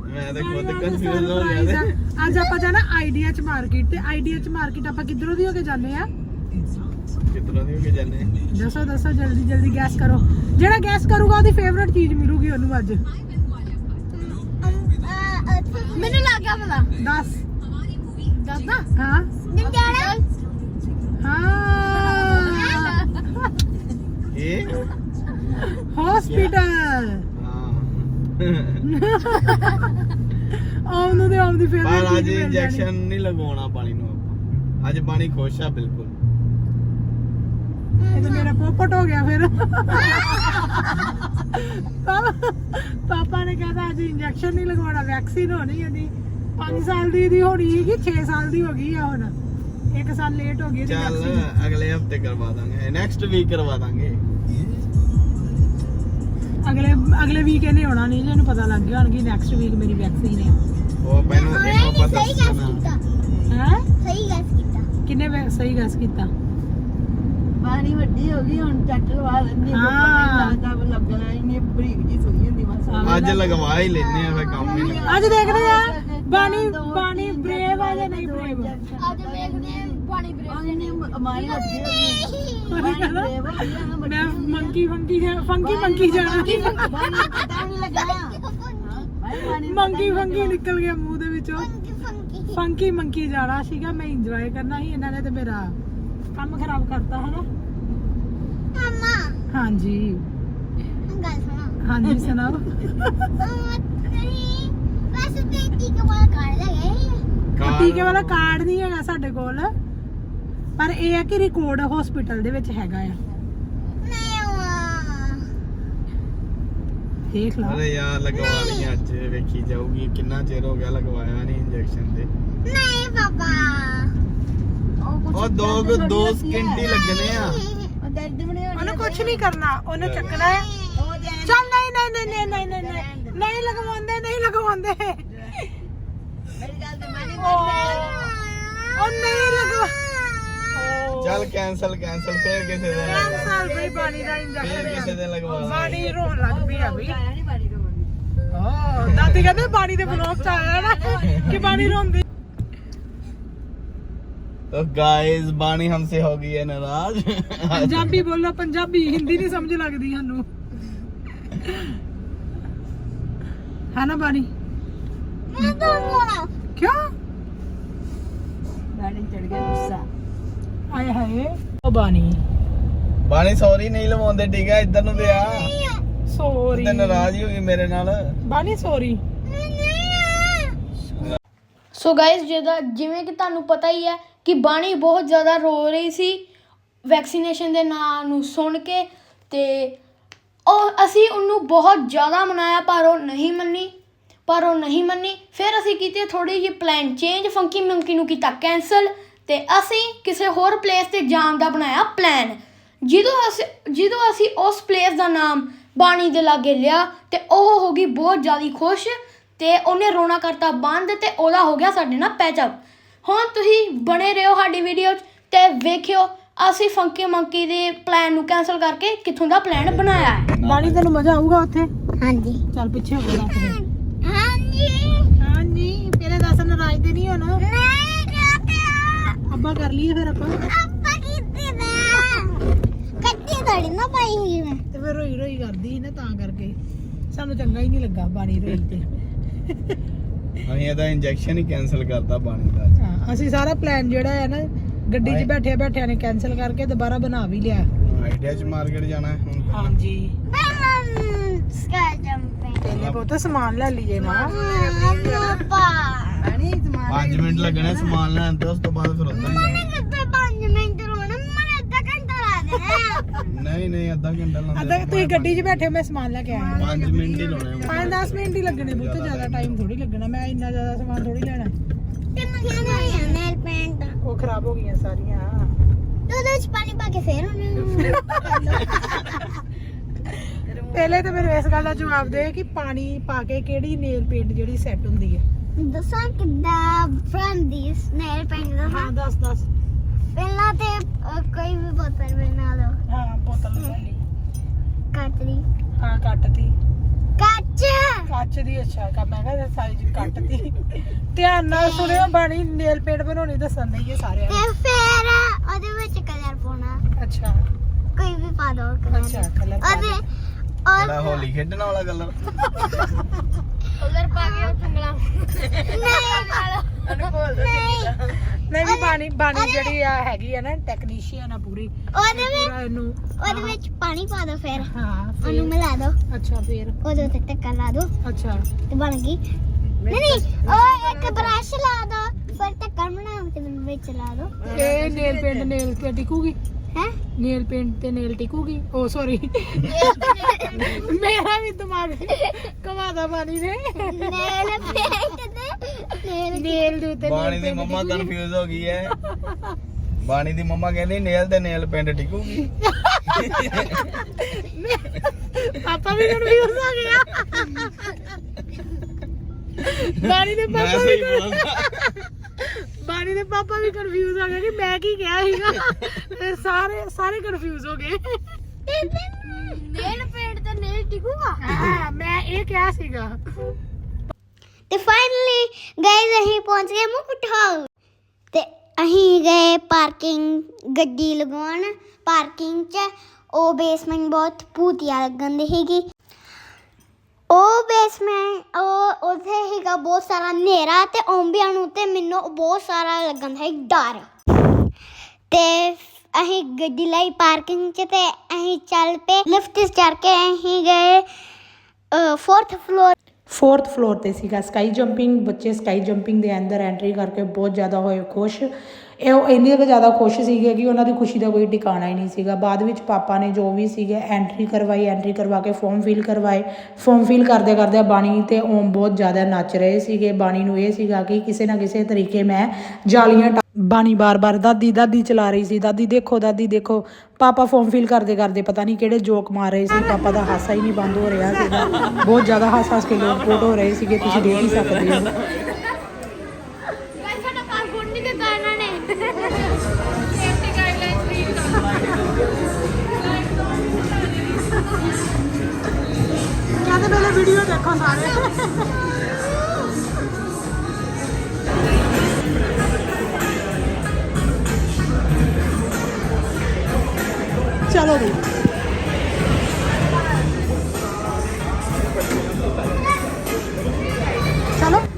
ਮੈਂ ਤਾਂ ਖੁਦ ਕਨਫਿਊਜ਼ ਹੋ ਗਿਆ। ਤੇ। ਅੱਜ ਆਪਾਂ ਜਾਣਾ ਆਈਡੀਆ ਚ ਮਾਰਕੀਟ ਤੇ। ਆਈਡੀਆ ਚ ਮਾਰਕੀਟ ਆਪਾਂ ਕਿੱਧਰੋਂ ਦੀ ਹੋ ਕੇ ਜਾਂਦੇ ਆ? ਕਿਤਨਾ ਦੀ ਹੋ ਕੇ ਜਾਣੇ ਦੱਸੋ ਦੱਸੋ ਜਲਦੀ ਜਲਦੀ ਗੈਸ ਕਰੋ। ਜਿਹੜਾ ਗੈਸ ਕਰੂਗਾ ਉਹਦੀ ਫੇਵਰਿਟ ਚੀਜ਼ ਮਿਲੂਗੀ ਉਹਨੂੰ ਅੱਜ। ਮੈਨੂੰ ਲੱਗ ਗਿਆ ਪਤਾ ਦੱਸ। ਦੱਸਦਾ ਹਾਂ। ਨੰਜਾਰਾ ਹਾਂ। ਇਹ ਹਸਪੀਟਲ ਹਾਂ। ਆਉਂ ਨੂੰ ਤੇ ਆਉਂ ਦੀ ਫੇਵਰਿਟ ਪਰ ਅੱਜ ਇੰਜੈਕਸ਼ਨ ਨਹੀਂ ਲਗਵਾਉਣਾ ਪਾਣੀ ਨੂੰ ਆਪਾਂ। ਅੱਜ ਪਾਣੀ ਖੁਸ਼ ਆ ਬਿਲਕੁਲ। ਇਹ ਤਾਂ ਮੇਰਾ ਪੋਪਟ ਹੋ ਗਿਆ ਫਿਰ। ਪਾਪਾ- ਨੇ ਕਹਿੰਦਾ ਅੱਜ ਇੰਜੈਕਸ਼ਨ ਨਹੀਂ ਲਗਵਾਉਣਾ ਵੈਕਸੀਨ ਹੋਣੀ ਇਹਦੀ। 5 ਸਾਲ ਦੀ ਇਹਦੀ ਹੋਣੀ ਹੈਗੀ 6 ਸਾਲ ਦੀ ਹੋ ਗਈ ਆ ਹੁਣ। ਇੱਕ ਸਾਲ ਲੇਟ ਹੋ ਗਈ ਇਹਦੀ ਚੱਲ ਵੈਕਸੀਨ ਅਗਲੇ ਹਫ਼ਤੇ ਕਰਵਾ ਦਾਂਗੇ। ਨੈਕਸਟ ਵੀਕ ਕਰਵਾ ਦਾਂਗੇ। ਅਗਲੇ ਅਗਲੇ ਵੀਕ ਇਹਨੇ ਆਉਣਾ ਨਹੀਂ ਜਿਹਨੂੰ ਪਤਾ ਲੱਗ ਗਿਆ ਹੋਣਗੀ ਨੈਕਸਟ ਵੀਕ ਮੇਰੀ ਵੈਕਸੀਨ ਹੈ। ਉਹ ਮੈਨੂੰ ਇਹਨੂੰ ਨਹੀਂ ਪਤਾ ਸਹੀ ਗੈਸ ਸੁਣਾ ਕੀਤਾ। ਹੈ? ਸਹੀ ਗੈਸ ਕੀਤਾ। ਕਿੰਨੇ ਵੈ- ਸਹੀ ਗੈਸ ਕੀਤਾ? ਪਾਣੀ ਵੱਡੀ ਹੋ ਗਈ ਹੁਣ ਚੱਕ ਲਵਾ ਲੈਂਦੀ ਹਾਂ। ਹਾਂ ਤਾਂ ਲੱਗਣਾ ਇੰਨੀ ਬਰੀਕ ਜੀ ਸੂਈ ਹੁੰਦੀ ਬਸ। ਅੱਜ ਲਗਵਾ ਹੀ ਲੈਨੇ ਆ ਫੇ ਕੰਮ ਹੀ ਨਹੀਂ। ਅੱਜ ਦੇਖਦੇ ਆ। बनी बनी ब्रेव है या नहीं ब्रेव मैं मंकी फंकी फंकी फंकी जाना ਮੰਕੀ ਫੰਕੀ ਨਿਕਲ ਗਿਆ ਮੂੰਹ ਦੇ ਵਿੱਚੋਂ ਫੰਕੀ ਮੰਕੀ ਜਾਣਾ ਸੀਗਾ ਮੈਂ ਇੰਜੋਏ ਕਰਨਾ ਸੀ ਇਹਨਾਂ ਨੇ ਤੇ ਮੇਰਾ ਕੰਮ ਖਰਾਬ ਕਰਤਾ ਹਨਾ ਮਮਾ ਹਾਂਜੀ ਗੱਲ ਸੁਣਾ ਹਾਂਜੀ ਸੁਣਾਓ ਮਮਾ ਤੇਰੀ ਵੈਸੇ ਤੇ ਟੀਕਾ ਵਾਲਾ ਕਰ ਲਗੇ ਟੀਕੇ ਵਾਲਾ ਕਾਰਡ ਨਹੀਂ ਹੈਗਾ ਸਾਡੇ ਕੋਲ। ਪਰ ਇਹ ਹੈ ਕਿ ਰਿਕਾਰਡ ਹਸਪੀਟਲ ਦੇ ਵਿੱਚ ਹੈਗਾ ਆ। ਨਹੀਂ ਉਹ ਦੇਖ ਲਓ। ਅਰੇ ਯਾਰ ਲਗਵਾ ਲਈ ਅੱਜ ਵੇਖੀ ਜਾਊਗੀ। ਕਿੰਨਾ ਚਿਰ ਹੋ ਗਿਆ ਲਗਵਾਇਆ ਨਹੀਂ ਇੰਜੈਕਸ਼ਨ ਤੇ ਨਹੀਂ ਪਾਪਾ। ਉਹ ਦੋ ਕੁ- ਦੋ ਸਕਿੰਟ ਹੀ ਲੱਗਣੇ ਆ। ਉਹ ਦਰਦ ਬਣੇ ਹੋਣੇ ਉਹਨੂੰ ਕੁਝ ਨਹੀਂ ਕਰਨਾ ਉਹਨੇ ਚੱਕਣਾ ਹੈ। ਉਹ ਦੇ ਚੱਲ ਨਹੀਂ ਨਹੀਂ ਨਹੀਂ ਨਹੀਂ ਨਹੀਂ ਨਹੀਂ। ਨਹੀਂ ਲਗਵਾਉਂਦੇ ਨਹੀਂ ਲਗਵਾਉਂਦੇ। ਮੇਰੀ ਗੱਲ ਤੇ ਮੰਨੀ ਉਹ ਨਹੀਂ ਲਗਵਾ ਚੱਲ ਕੈਨਸਲ ਕੈਨਸਲ ਫੇਰ ਕਿਸੇ ਦਿਨ ਕੈਨਸਲ ਬਈ ਬਾਣੀ ਦਾ ਫੇਰ ਕਿਸੇ ਦਿਨ ਲਗਵਾ ਬਾਣੀ ਰੋਣ ਲੱਗ ਪਈ ਆ ਬਈ। ਹਾਂ, ਦਾਦੀ ਕਹਿੰਦੇ ਬਾਣੀ ਦੇ ਬਲੌਗ ਚ ਆਇਆ ਨਾ ਕਿ ਬਾਣੀ ਰੋਂਦੀ। ਤੋ ਗਾਇਸ ਬਾਣੀ ਹਮਸੇ ਹੋ ਗਈ ਹੈ ਨਾਰਾਜ਼। ਪੰਜਾਬੀ ਬੋਲੋ ਪੰਜਾਬੀ ਹਿੰਦੀ ਨਹੀਂ ਸਮਝ ਲੱਗਦੀ ਸਾਨੂੰ। ਹਾਂ ਨਾ ਬਾਣੀ ਮੈਂ ਤਾਂ ਮੋਣਾ ਕਿਉਂ? ਬਾਣੀ ਚੜ ਗਿਆ ਗੁੱਸਾ। ਆਏ ਹਾਏ। ਉਹ ਬਾਣੀ। ਬਾਣੀ ਸੌਰੀ ਨਹੀਂ ਲਵਾਉਂਦੇ ਠੀਕ ਆ ਇੱਧਰ ਨੂੰ ਦੇ ਆ ਸੌਰੀ। ਤੇ ਨਾਰਾਜ਼ ਹੀ ਹੋ ਗਈ ਮੇਰੇ ਨਾਲ। ਬਾਣੀ ਸੌਰੀ। ਸੋ ਗਾਇਸ ਜਿਹਦਾ ਜਿਵੇਂ ਕਿ ਤੁਹਾਨੂੰ ਪਤਾ ਹੀ ਹੈ ਕਿ ਬਾਣੀ ਬਹੁਤ ਜ਼ਿਆਦਾ ਰੋ ਰਹੀ ਸੀ ਵੈਕਸੀਨੇਸ਼ਨ ਦੇ ਨਾਂ ਨੂੰ ਸੁਣ ਕੇ ਤੇ ਉਹ ਅਸੀਂ ਉਹਨੂੰ ਬਹੁਤ ਜ਼ਿਆਦਾ ਮਨਾਇਆ, ਪਰ ਉਹ ਨਹੀਂ ਮੰਨੀ, ਪਰ ਉਹ ਨਹੀਂ ਮੰਨੀ। ਫਿਰ ਅਸੀਂ ਕੀਤੀ ਥੋੜੀ ਜਿਹੀ ਪਲਾਨ ਚੇਂਜ ਫੰਕੀ ਮੰਕੀ ਨੂੰ ਕੀਤਾ ਕੈਨਸਲ ਤੇ ਅਸੀਂ ਕਿਸੇ ਹੋਰ ਪਲੇਸ ਤੇ ਜਾਣ ਦਾ ਬਣਾਇਆ ਪਲਾਨ ਜਦੋਂ ਅਸੀਂ ਜਦੋਂ ਅਸੀਂ ਉਸ ਪਲੇਸ ਦਾ ਨਾਮ ਬਾਣੀ ਦੇ ਲਾਗੇ ਲਿਆ ਤੇ ਉਹ ਹੋ ਗਈ ਬਹੁਤ ਜ਼ਿਆਦਾ ਖੁਸ਼ ਤੇ ਉਹਨੇ ਰੋਣਾ ਕਰਤਾ ਬੰਦ ਤੇ ਉਹਦਾ ਹੋ ਗਿਆ ਸਾਡੇ ਨਾਲ ਪੈਚਅਪ ਹੁਣ ਤੁਸੀਂ ਬਣੇ ਰਹੋ ਸਾਡੀ ਵੀਡੀਓ 'ਚ ਤੇ ਵੇਖਿਓ ਅਸੀਂ ਫੰਕੀ ਮੰਕੀ ਦੇ ਪਲਾਨ ਨੂੰ ਕੈਨਸਲ ਕਰਕੇ ਕਿੱਥੋਂ ਦਾ ਪਲਾਨ ਬਣਾਇਆ ਹੈ। ਬਾਣੀ ਤੈਨੂੰ ਮਜ਼ਾ ਆਊਗਾ ਉੱਥੇ? ਹਾਂਜੀ। ਚੱਲ ਪਿੱਛੇ ਹੋ ਜਾ ਹਾਂਜੀ। ਹਾਂਜੀ ਤੇਰੇ ਦੱਸ ਨਾਰਾਜ਼ ਤੇ ਨਹੀਂ ਹੋਣਾ। ਨਹੀਂ ਕਾਤਿਆ ਅੱਬਾ ਕਰ ਲਈਏ ਫਿਰ ਆਪਾਂ। ਆਪਾਂ ਕੀਤੀ ਨਾ ਕੱਟੀ ਥੋੜੀ ਨਾ ਪਾਈ ਸੀ ਮੈਂ। ਤੇ ਫਿਰ ਰੋਈ ਰੋਈ ਕਰਦੀ ਸੀ ਨਾ ਤਾਂ ਕਰਕੇ। ਸਾਨੂੰ ਚੰਗਾ ਹੀ ਨਹੀਂ ਲੱਗਾ ਬਾਣੀ ਰੋਈ ਤੇ। ਅਸੀਂ ਇਹਦਾ ਇੰਜੈਕਸ਼ਨ ਹੀ ਕੈਨਸਲ ਕਰਤਾ ਬਾਣੀ ਦਾ ਹਾਂ, ਅਸੀਂ ਸਾਰਾ ਪਲਾਨ ਜਿਹੜਾ ਹੈ ਨਾ ਗੱਡੀ 'ਚ ਬੈਠਿਆ ਬੈਠਿਆ ਨੇ ਕੈਨਸਲ ਕਰਕੇ ਦੁਬਾਰਾ ਬਣਾ ਵੀ ਲਿਆ। ਆਈਡੀਆ ਚ ਮਾਰਕੀਟ ਜਾਣਾ ਹੈ ਹੁਣ ਹਾਂਜੀ। ਪਹਿਲੇ ਬਹੁਤ ਸਮਾਨ ਲੈ ਲਈਏ ਨਾ। ਸਮਾਨ 5 ਮਿੰਟ ਲੱਗਣੇ ਸਮਾਨ ਲੈਣ ਤੇ ਉਸ ਤੋਂ ਬਾਅਦ ਫਿਰ ਉੱਧਰ ਹੀ ਮੈਂ ਕਿਤੇ 5 ਮਿੰਟ ਰੋਣਾ? ਮੈਂ ਅੱਧਾ ਘੰਟਾ ਲਾ ਦੇਣਾ। ਜਾਣਾ। ਨਹੀਂ ਨਹੀਂ ਅੱਧਾ ਘੰਟਾ ਅੱਧਾ ਲਾਉਂਦੇ ਤੁਸੀਂ ਗੱਡੀ 'ਚ ਬੈਠੇ ਹੋ, ਮੈਂ ਸਮਾਨ ਲੈ ਕੇ ਆਇਆ। 5 ਮਿੰਟ ਹੀ ਲਾਉਣੇ ਆ। 5-10 ਮਿੰਟ ਹੀ ਲੱਗਣੇ ਬਹੁਤ ਜ਼ਿਆਦਾ ਟਾਈਮ ਥੋੜੀ ਲੱਗਣਾ। ਮੈਂ ਇੰਨਾ ਜ਼ਿਆਦਾ ਸਮਾਨ ਥੋੜੀ ਲੈਣਾ। ਉਹ ਖਰਾਬ ਹੋ ਗਈਆਂ ਸਾਰੀਆਂ। ਦੁੱਧ ਵਿੱਚ ਪਾਣੀ ਪਾ ਕੇ ਫੇਰ ਉਹਨੂੰ ਪਹਿਲੇ ਤਾਂ ਮੈਨੂੰ ਇਸ ਗੱਲ ਦਾ ਜਵਾਬ ਦੇ ਕਿ ਪਾਣੀ ਪਾ ਕੇ ਕਿਹੜੀ ਨੇਲ ਪੇਂਟ ਜਿਹੜੀ ਸੈੱਟ ਹੁੰਦੀ ਹੈ? ਦੱਸਾਂ ਕਿੱਦਾਂ ਫਰਮ ਦਿਸ ਨੇਲ ਪੈਂਟ ਦਾ? ਹਾਂ ਦੱਸ ਦੱਸ। ਪਹਿਲਾਂ ਤੇ ਅਹ, ਕੋਈ ਵੀ ਬੋਤਲ ਬਣਾ ਲਓ ਹਾਂ ਬੋਤਲ ਲੈ ਲਈ। ਕੱਚ ਦੀ ਹਾਂ ਕੱਟਤੀ ਕੱਚ। ਕੱਚ ਦੀ ਅੱਛਾ ਕਾ ਮੈਂ ਕਿਹਾ ਸਾਈਜ਼ ਕੱਟਤੀ। ਧਿਆਨ ਨਾਲ ਸੁਣਿਓ ਬਾਣੀ ਨੇਲ ਪੇਂਟ ਬਣਾਉਣੀ ਦੱਸਣ ਨਹੀਂ ਇਹ ਸਾਰਿਆਂ ਨੂੰ। ਤੇ ਫਿਰ ਉਹਦੇ ਵਿੱਚ ਕਲਰ ਪਾਉਣਾ। ਅੱਛਾ। ਕੋਈ ਵੀ ਪਾ ਦੋ ਅੱਛਾ ਕਲਰ ਕਲਰ ਉਹਦੇ ਜਿਹੜਾ ਹੋਲੀ ਖੇਡਣ ਵਾਲਾ ਕਲਰ ਕਲਰ [laughs] ਪਾ ਕੇ ਚੰਗਲਾ। ਨਹੀਂ [laughs] ਨਹੀਂ। ਵੀ ਬਾਣੀ ਬਾਣੀ ਜਿਹੜੀ ਆ ਹੈਗੀ ਆ ਨਾ ਟੈਕਨੀਸ਼ੀਅਨ ਆ ਪੂਰੀ। ਉਹਦੇ ਵਿੱਚ ਪੂਰਾ ਇਹਨੂੰ ਉਹਦੇ ਵਿੱਚ ਪਾਣੀ ਪਾ ਦੋ ਫਿਰ। ਹਾਂ ਉਹਨੂੰ ਫਿਰ। ਮਿਲਾ ਦੋ। ਅੱਛਾ ਫਿਰ। ਉਹਦੇ ਉੱਤੇ ਟੱਕਾ ਲਾ ਦੋ। ਅੱਛਾ। ਤੇ ਬਣ ਗਈ। ਨਹੀਂ ਨਹੀਂ ਉਹ ਇੱਕ ਬ੍ਰਸ਼ ਲਾ ਦੋ। ਫਿਰ ਟੱਕਾ ਬਣਾ ਤੇ ਵਿੱਚ ਲਾ ਦੋ। ਇਹ ਨੇਲ ਪੇਂਟ ਨੇਲ ਤੇ ਟਿਕੂਗੀ? ਹੈ? ਨੇਲ ਪੇਂਟ ਤੇ ਨੇਲ ਟਿਕੂਗੀ? ਓ ਸੌਰੀ ਮੇਰਾ ਵੀ ਦਿਮਾਗ ਕਮਾਦਾ ਬਾਣੀ ਨੇ। ਨੇਲ ਪੇਂਟ ਤੇ ਨੇਲ ਨੇਲ ਦੇ ਉੱਤੇ ਬਾਣੀ ਦੀ ਮੰਮਾ ਕਨਫਿਊਜ਼ ਹੋ ਗਈ ਹੈ। ਬਾਣੀ ਦੀ ਮੰਮਾ ਕਹਿੰਦੀ ਨੇਲ ਤੇ ਨੇਲ ਪਿੰਡ ਟਿਕੂਗੀ ਪਾਪਾ ਵੀ ਕਨਫਿਊਜ਼ ਹੋ ਗਿਆ ਬਾਣੀ ਦੇ ਪਾਪਾ ਵੀ ਬਾਣੀ ਦੇ ਪਾਪਾ ਵੀ ਕਨਫਿਊਜ਼ ਹੋ ਗਏ ਕਿ ਮੈਂ ਕੀ ਕਿਹਾ ਸੀਗਾ? ਸਾਰੇ ਸਾਰੇ ਕਨਫਿਊਜ਼ ਹੋ ਗਏ। ਨੇਲ ਪੇਂਟ ਤੇ ਨੇਲ ਟਿਕੂਗਾ ਹਾਂ ਮੈਂ ਇਹ ਕਿਹਾ ਸੀਗਾ। ਤੇ ਫਾਈਨਲੀ ਗਾਇਜ਼ ਅਸੀਂ ਪਹੁੰਚ ਗਏ ਮੁਕਟ ਤੇ ਅਸੀਂ ਗਏ ਪਾਰਕਿੰਗ ਗੱਡੀ ਲਗਾਉਣ। ਪਾਰਕਿੰਗ 'ਚ ਉਹ ਬੇਸਮੈਂਟ ਬਹੁਤ ਭੂਤੀਆ ਲੱਗਣ ਦੀ ਸੀਗੀ। ਉਹ ਬੇਸਮੈਂਟ ਉਹ ਉੱਥੇ ਸੀਗਾ ਬਹੁਤ ਸਾਰਾ ਹਨੇਰਾ ਤੇ ਓਂਬਿਆਂ ਨੂੰ ਤੇ ਮੈਨੂੰ ਬਹੁਤ ਸਾਰਾ ਲੱਗਣ ਹੈ ਡਰ। ਤੇ ਅਸੀਂ ਗੱਡੀ ਲਈ ਪਾਰਕਿੰਗ 'ਚ ਤੇ ਅਸੀਂ ਚੱਲ ਪਏ। ਲਿਫਟ 'ਚ ਚੜ ਕੇ ਅਸੀਂ ਗਏ 4th ਫਲੋਰ ਫੋਰਥ ਫਲੋਰ ਤੇ ਸੀਗਾ। ਸਕਾਈ ਜੰਪਿੰਗ ਬੱਚੇ ਸਕਾਈ ਜੰਪਿੰਗ ਦੇ ਅੰਦਰ ਐਂਟਰੀ ਕਰਕੇ ਬਹੁਤ ਜ਼ਿਆਦਾ ਹੋਏ, ਖੁਸ਼। ਇਹ ਉਹ ਇੰਨੇ ਕੁ ਜ਼ਿਆਦਾ ਖੁਸ਼ ਸੀਗੇ ਕਿ ਉਹਨਾਂ ਦੀ ਖੁਸ਼ੀ ਦਾ ਕੋਈ ਟਿਕਾਣਾ ਹੀ ਨਹੀਂ ਸੀਗਾ। ਬਾਅਦ ਵਿੱਚ ਪਾਪਾ ਨੇ ਜੋ ਵੀ ਸੀਗੇ ਐਂਟਰੀ ਕਰਵਾਈ ਐਂਟਰੀ ਕਰਵਾ ਕੇ ਫਾਰਮ ਫਿਲ ਕਰਵਾਏ। ਫਾਰਮ ਫਿਲ ਕਰਦੇ ਕਰਦੇ ਬਾਣੀ ਤੇ ਓਮ ਬਹੁਤ ਜ਼ਿਆਦਾ ਨੱਚ ਰਹੇ ਸੀਗੇ। ਬਾਣੀ ਨੂੰ ਇਹ ਸੀਗਾ ਕਿ ਕਿਸੇ ਨਾ ਕਿਸੇ ਤਰੀਕੇ ਮੈਂ ਜਾਲੀਆਂ ਟਾ- ਬਾਣੀ ਬਾਰ-ਬਾਰ ਦਾਦੀ ਦਾਦੀ ਚਲਾ ਰਹੀ ਸੀ। ਦਾਦੀ, ਦੇਖੋ ਦਾਦੀ, ਦੇਖੋ। ਪਾਪਾ ਫਾਰਮ ਫਿਲ ਕਰਦੇ ਕਰਦੇ ਪਤਾ ਨਹੀਂ ਕਿਹੜੇ ਜੋਕ ਮਾਰ ਰਹੇ ਸੀ। ਪਾਪਾ ਦਾ ਹਾਸਾ ਹੀ ਨਹੀਂ ਬੰਦ ਹੋ ਰਿਹਾ ਸੀਗਾ। ਬਹੁਤ ਜ਼ਿਆਦਾ ਹਾਸ ਹੱਸ ਕੇ ਲੋਕ ਹੋ ਰਹੇ ਸੀਗੇ। ਤੁਸੀਂ ਦੇਖ ਹੀ ਸਕਦੇ ਹੋ। ਦੇਖੋ ਸਾਰੇ ਚਲੋ ਵੀ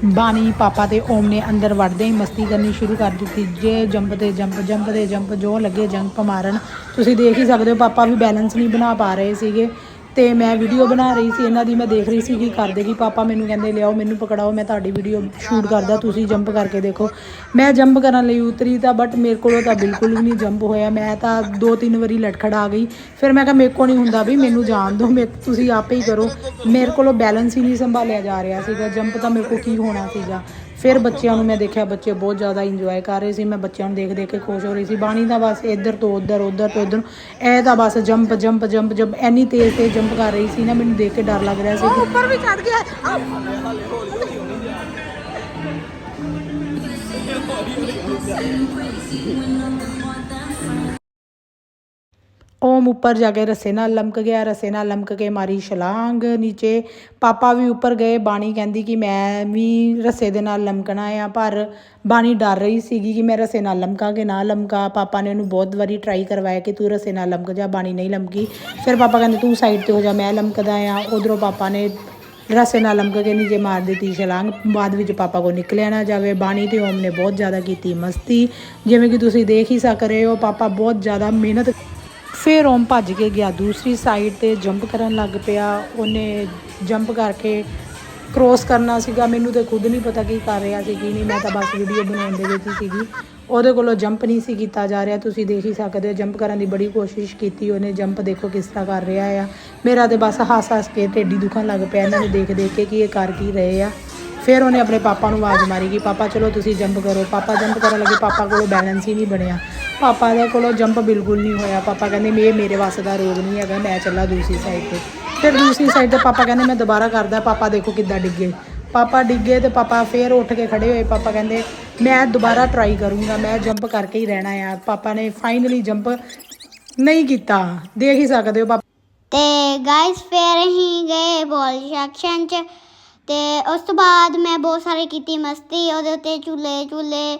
ਬਾਣੀ ਪਾਪਾ ਤੇ ਓਮ ਨੇ ਅੰਦਰ ਵੜਦੇ ਹੀ ਮਸਤੀ ਕਰਨੀ ਸ਼ੁਰੂ ਕਰ ਦਿੱਤੀ ਜੇ ਜੰਪ ਤੇ ਜੰਪ ਜੰਪ ਤੇ ਜੰਪ ਜੋ ਲੱਗੇ ਜੰਪ ਮਾਰਨ ਤੁਸੀਂ ਦੇਖ ਹੀ ਸਕਦੇ ਹੋ ਪਾਪਾ ਵੀ ਬੈਲੈਂਸ ਨਹੀਂ ਬਣਾ ਪਾ ਰਹੇ ਸੀਗੇ ਤੇ ਮੈਂ ਵੀਡੀਓ ਬਣਾ ਰਹੀ ਸੀ, ਇਹਨਾਂ ਦੀ ਮੈਂ ਦੇਖ ਰਹੀ ਸੀ ਕੀ ਕਰਦੇ ਕੀ, ਪਾਪਾ ਮੈਨੂੰ ਕਹਿੰਦੇ, ਲਿਆਓ, ਮੈਨੂੰ ਪਕੜਾਓ, ਮੈਂ ਤੁਹਾਡੀ ਵੀਡੀਓ ਸ਼ੂਟ ਕਰਦਾ, ਤੁਸੀਂ ਜੰਪ ਕਰਕੇ ਦੇਖੋ। ਮੈਂ ਜੰਪ ਕਰਨ ਲਈ ਉਤਰੀ ਤਾਂ ਬਟ ਮੇਰੇ ਕੋਲੋਂ ਤਾਂ ਬਿਲਕੁਲ ਵੀ ਨਹੀਂ ਜੰਪ ਹੋਇਆ। ਮੈਂ ਤਾਂ ਦੋ ਤਿੰਨ ਵਾਰੀ ਲਟਖੜ ਆ ਗਈ। ਫਿਰ ਮੈਂ ਕਿਹਾ, ਮੇਰੇ ਕੋਲ ਨਹੀਂ ਹੁੰਦਾ ਵੀ, ਮੈਨੂੰ ਜਾਣ ਦਿਓ, ਮੈਂ, ਤੁਸੀਂ ਆਪੇ ਹੀ ਕਰੋ। ਮੇਰੇ ਕੋਲੋਂ ਬੈਲੈਂਸ ਹੀ ਨਹੀਂ ਸੰਭਾਲਿਆ ਜਾ ਰਿਹਾ ਸੀਗਾ। ਜੰਪ ਤਾਂ ਮੇਰੇ ਕੋਲ ਕੀ ਹੋਣਾ ਸੀਗਾ? ਫਿਰ ਬੱਚਿਆਂ ਨੂੰ ਮੈਂ ਦੇਖਿਆ ਬੱਚੇ ਬਹੁਤ ਜ਼ਿਆਦਾ ਇੰਜੋਏ ਕਰ ਰਹੇ ਸੀ ਮੈਂ ਬੱਚਿਆਂ ਨੂੰ ਦੇਖ ਦੇਖ ਕੇ ਖੁਸ਼ ਹੋ ਰਹੀ ਸੀ। ਬਾਣੀ ਦਾ ਬਸ ਇੱਧਰ ਤੋਂ ਉੱਧਰ ਉੱਧਰ ਤੋਂ ਇੱਧਰ ਇਹ ਤਾਂ ਬਸ ਜੰਪ ਜੰਪ ਜੰਪ ਜੰਪ ਐਨੀ ਤੇਜ਼ ਤੇਜ਼ ਜੰਪ ਕਰ ਰਹੀ ਸੀ ਨਾ ਮੈਨੂੰ ਦੇਖ ਕੇ ਡਰ ਲੱਗ ਰਿਹਾ ਸੀ ਕਿ ਉੱਪਰ ਵੀ ਚੜ ਗਿਆ। ਓਮ ਉੱਪਰ ਜਾ ਕੇ ਰੱਸੇ ਨਾਲ ਲਮਕ ਗਿਆ ਰੱਸੇ ਨਾਲ ਲਮਕ ਕੇ ਮਾਰੀ ਛਲਾਂਗ ਨੀਚੇ ਪਾਪਾ ਵੀ ਉੱਪਰ ਗਏ ਬਾਣੀ ਕਹਿੰਦੀ ਕਿ ਮੈਂ ਵੀ ਰੱਸੇ ਦੇ ਨਾਲ ਲਮਕਣਾ ਆ ਪਰ ਬਾਣੀ ਡਰ ਰਹੀ ਸੀਗੀ ਕਿ ਮੈਂ ਰੱਸੇ ਨਾਲ ਲਮਕਾਂ ਕਿ ਨਾ ਲਮਕਾ ਪਾਪਾ ਨੇ ਉਹਨੂੰ ਬਹੁਤ ਵਾਰੀ ਟਰਾਈ ਕਰਵਾਇਆ ਕਿ ਤੂੰ ਰੱਸੇ ਨਾਲ ਲਮਕ ਜਾ ਬਾਣੀ ਨਹੀਂ ਲਮਕੀ ਫਿਰ ਪਾਪਾ ਕਹਿੰਦੇ ਤੂੰ ਸਾਈਡ ਤੇ ਹੋ ਜਾ ਮੈਂ ਲਮਕਦਾ ਆ ਉਧਰੋਂ ਪਾਪਾ ਨੇ ਰਸੇ ਨਾਲ ਲਮਕ ਕੇ ਨੀਚੇ ਮਾਰ ਦਿੱਤੀ ਛਲਾਂਗ ਬਾਅਦ ਵਿੱਚ ਪਾਪਾ ਕੋ ਨਿਕਲਿਆ ਨਾ ਜਾਵੇ ਬਾਣੀ ਤੇ ਓਮ ਨੇ ਬਹੁਤ ਜ਼ਿਆਦਾ ਕੀਤੀ ਮਸਤੀ ਜਿਵੇਂ ਕਿ ਤੁਸੀਂ ਦੇਖ ਹੀ ਸਕ ਰਹੇ ਹੋ ਪਾਪਾ ਬਹੁਤ ਜ਼ਿਆਦਾ ਮਿਹਨਤ ਫਿਰ ਓਮ ਭੱਜ ਕੇ ਗਿਆ। ਦੂਸਰੀ ਸਾਈਡ ਤੇ ਜੰਪ ਕਰਨ ਲੱਗ ਪਿਆ। ਉਹਨੇ ਜੰਪ ਕਰਕੇ ਕ੍ਰੋਸ ਕਰਨਾ ਸੀਗਾ। ਮੈਨੂੰ ਤੇ ਖੁਦ ਨਹੀਂ ਪਤਾ ਕੀ ਕਰ ਰਿਹਾ ਸੀ, ਕੀ ਨਹੀਂ। ਮੈਂ ਤਾਂ ਬਸ ਵੀਡੀਓ ਬਣਾਉਣ ਦੇ ਵਿੱਚ ਹੀ ਸੀਗੀ। ਉਹਦੇ ਕੋਲੋਂ ਜੰਪ ਨਹੀਂ ਸੀ ਕੀਤਾ ਜਾ ਰਿਹਾ। ਤੁਸੀਂ ਦੇਖ ਹੀ ਸਕਦੇ ਹੋ ਜੰਪ ਕਰਨ ਦੀ ਬੜੀ ਕੋਸ਼ਿਸ਼ ਕੀਤੀ ਉਹਨੇ। ਜੰਪ ਦੇਖੋ ਕਿਸ ਤਰ੍ਹਾਂ ਕਰ ਰਿਹਾ ਆ। ਮੇਰਾ ਤੇ ਬਸ ਹੱਸ ਹੱਸ ਕੇ ਢਿੱਡੀ ਦੁਖਣ ਲੱਗ ਪਿਆ। ਇਹਨਾਂ ਨੂੰ ਦੇਖ ਦੇਖ ਕੇ ਕਿ ਇਹ ਕਰ ਕੀ ਰਹੇ ਆ। ਫਿਰ ਉਹਨੇ ਆਪਣੇ ਪਾਪਾ ਨੂੰ ਆਵਾਜ਼ ਮਾਰੀ ਕਿ, ਪਾਪਾ, ਚਲੋ ਤੁਸੀਂ ਜੰਪ ਕਰੋ। ਪਾਪਾ ਜੰਪ ਕਰਨ ਲੱਗੇ। ਪਾਪਾ ਕੋਲੋਂ ਬੈਲੈਂਸ ਹੀ ਨਹੀਂ ਬਣਿਆ। ਪਾਪਾ ਦੇ ਕੋਲੋਂ ਜੰਪ ਬਿਲਕੁਲ ਨਹੀਂ ਹੋਇਆ। ਪਾਪਾ ਕਹਿੰਦੇ ਮੇ ਮੇਰੇ ਵੱਸ ਦਾ ਰੋਗ ਨਹੀਂ ਹੈਗਾ, ਮੈਂ ਚੱਲਾ ਦੂਸਰੀ ਸਾਈਡ ਤੇ। ਫਿਰ ਦੂਸਰੀ ਸਾਈਡ ਤੇ ਪਾਪਾ ਕਹਿੰਦੇ ਮੈਂ ਦੁਬਾਰਾ ਕਰਦਾ, ਪਾਪਾ ਦੇਖੋ ਕਿੱਦਾਂ ਡਿੱਗੇ। ਪਾਪਾ ਡਿੱਗੇ ਤੇ ਪਾਪਾ ਫੇਰ ਉੱਠ ਕੇ ਖੜੇ ਹੋਏ। ਪਾਪਾ ਕਹਿੰਦੇ, ਮੈਂ ਦੁਬਾਰਾ ਟਰਾਈ ਕਰੂੰਗਾ, ਮੈਂ ਜੰਪ ਕਰਕੇ ਹੀ ਰਹਿਣਾ ਆ। ਪਾਪਾ ਨੇ ਫਾਈਨਲੀ ਜੰਪ ਨਹੀਂ ਕੀਤਾ। ਦੇਖ ਹੀ ਸਕਦੇ ਹੋ ਪਾਪਾ ਤੇ ਗਾਇਸ ਫਿਰ ਹੀ ਗਏ ਬੋਲ ਸੈਕਸ਼ਨ ਚ। ਤੇ ਉਸ ਤੋਂ ਬਾਅਦ ਮੈਂ ਬਹੁਤ ਸਾਰੇ ਕੀਤੀ ਮਸਤੀ, ਉਹਦੇ ਉੱਤੇ ਝੂਲੇ ਝੂਲੇ।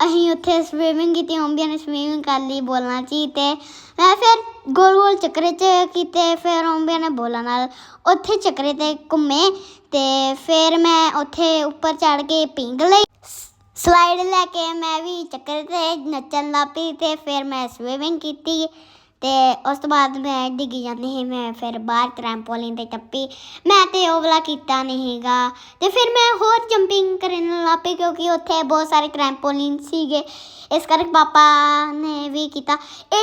ਅਸੀਂ ਉੱਥੇ ਸਵੀਮਿੰਗ ਕੀਤੀ ਅੰਬੀਆਂ ਨੇ ਸਵੀਮਿੰਗ ਕਰ ਲਈ ਬੋਲਾਂ ਚ ਹੀ ਤੇ ਮੈਂ ਫਿਰ ਗੋਲ ਗੋਲ ਚੱਕਰੇ ਚ ਕੀਤੇ, ਫਿਰ ਅੰਬੀਆਂ ਨੇ ਬੋਲਾਂ ਨਾਲ ਉੱਥੇ ਚੱਕਰੇ ਤੇ ਘੁੰਮੇ ਤੇ ਫਿਰ ਮੈਂ ਉੱਥੇ ਉੱਪਰ ਚੜ ਕੇ ਪਿੰਗ ਲਈ। ਸਲਾਈਡ ਲੈ ਕੇ ਮੈਂ ਵੀ ਚੱਕਰ ਤੇ ਨੱਚਣ ਲੱਗ ਪਈ ਤੇ ਫਿਰ ਮੈਂ ਸਵੀਮਿੰਗ ਕੀਤੀ। ਤੇ ਉਸ ਤੋਂ ਬਾਅਦ ਮੈਂ ਡਿੱਗ ਜਾਂਦੀ ਸੀ, ਮੈਂ ਫਿਰ ਬਾਹਰ ਟ੍ਰੈਂਪੋਲਿਨ ਤੇ ਟੱਪੀ। ਮੈਂ ਤੇ ਉਹ ਵਾਲਾ ਕੀਤਾ ਨਹੀਂਗਾ ਤੇ ਫਿਰ ਮੈਂ ਹੋਰ ਜੰਪਿੰਗ ਕਰਨ ਲੱਗ ਪਈ ਕਿਉਂਕਿ ਉੱਥੇ ਬਹੁਤ ਸਾਰੇ ਟ੍ਰੈਂਪੋਲਿਨ ਸੀਗੇ। ਇਸ ਕਰਕੇ ਪਾਪਾ ਨੇ ਵੀ ਕੀਤਾ।